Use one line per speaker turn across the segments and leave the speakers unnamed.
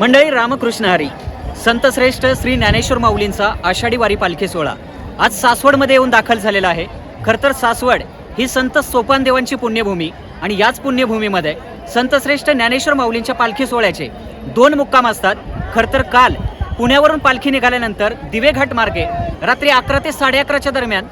मंडळी रामकृष्ण हरी. संतश्रेष्ठ श्री ज्ञानेश्वर माऊलींचा आषाढी वारी पालखी सोहळा. आज सासवडमध्ये येऊन दाखल झालेला आहे. खरं तर सासवड ही संत सोपानदेवांची पुण्यभूमी आणि याच पुण्यभूमीमध्ये संतश्रेष्ठ ज्ञानेश्वर माऊलींच्या पालखी सोहळ्याचे दोन मुक्काम असतात. खरं तर काल पुण्यावरून पालखी निघाल्यानंतर दिवेघाट मार्गे रात्री अकरा ते साडे अकराच्या दरम्यान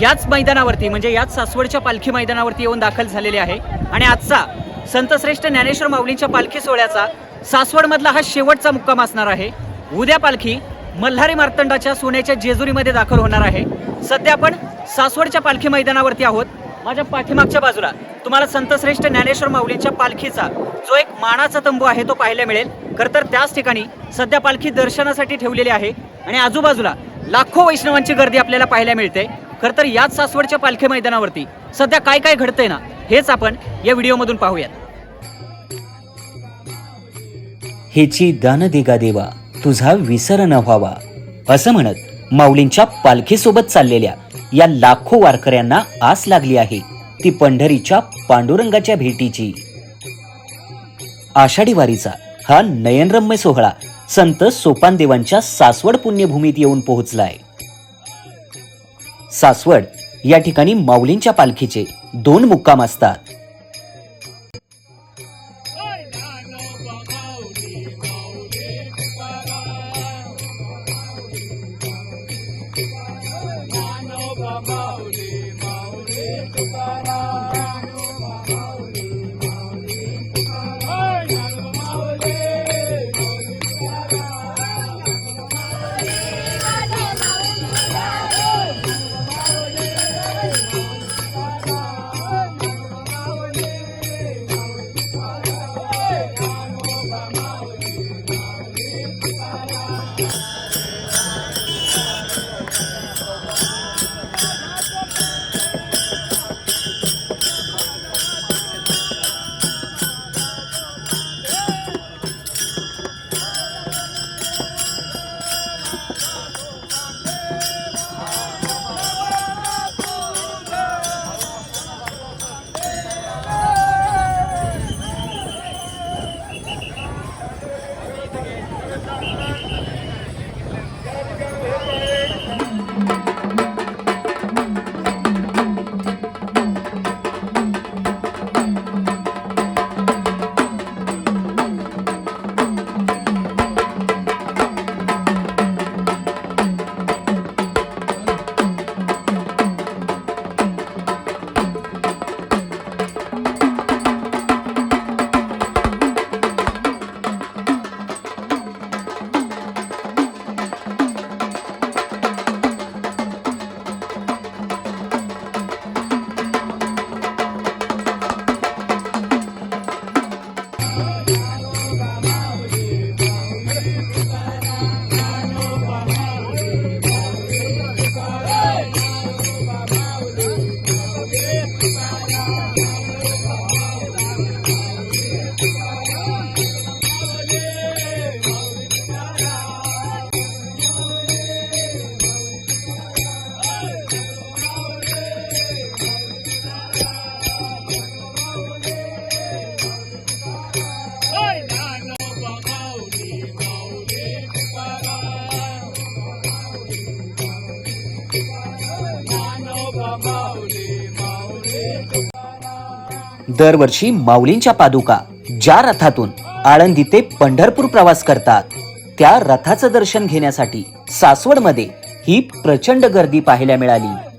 याच मैदानावरती म्हणजे याच सासवडच्या पालखी मैदानावरती येऊन दाखल झालेले आहे. आणि आजचा संतश्रेष्ठ ज्ञानेश्वर माऊलींच्या पालखी सोहळ्याचा सासवडमधला हा शेवटचा मुक्काम असणार आहे. उद्या पालखी मल्हारी मार्तंडाच्या सोन्याच्या जेजुरीमध्ये दाखल होणार आहे. सध्या आपण सासवडच्या पालखी मैदानावरती आहोत. माझ्या पाठीमागच्या बाजूला तुम्हाला संतश्रेष्ठ ज्ञानेश्वर माऊलींच्या पालखीचा जो एक मानाचा तंबू आहे तो पाहायला मिळेल. खरं तर त्याच ठिकाणी सध्या पालखी दर्शनासाठी ठेवलेली आहे आणि आजूबाजूला लाखो वैष्णवांची गर्दी आपल्याला पाहायला मिळते. खरं तर याच सासवडच्या पालखी मैदानावरती सध्या काय काय घडतंय ना हेच आपण या व्हिडिओमधून पाहूयात.
हेची दान देगा देवा तुझा विसर न व्हावा. असं म्हणत माऊलींच्या पालखीसोबत चाललेल्या या लाखो वारकऱ्यांना आस लागली आहे ती पंढरीच्या पांडुरंगाच्या भेटीची. आषाढी वारीचा हा नयनरम्य सोहळा संत सोपानदेवांच्या सासवड पुण्यभूमीत येऊन पोहोचलाय. सासवड या ठिकाणी माऊलींच्या पालखीचे दोन मुक्काम असतात. दरवर्षी माऊलींच्या पादुका ज्या रथातून आळंदी ते पंढरपूर प्रवास करतात त्या रथाचं दर्शन घेण्यासाठी सासवडमध्ये ही प्रचंड गर्दी पाहायला मिळाली.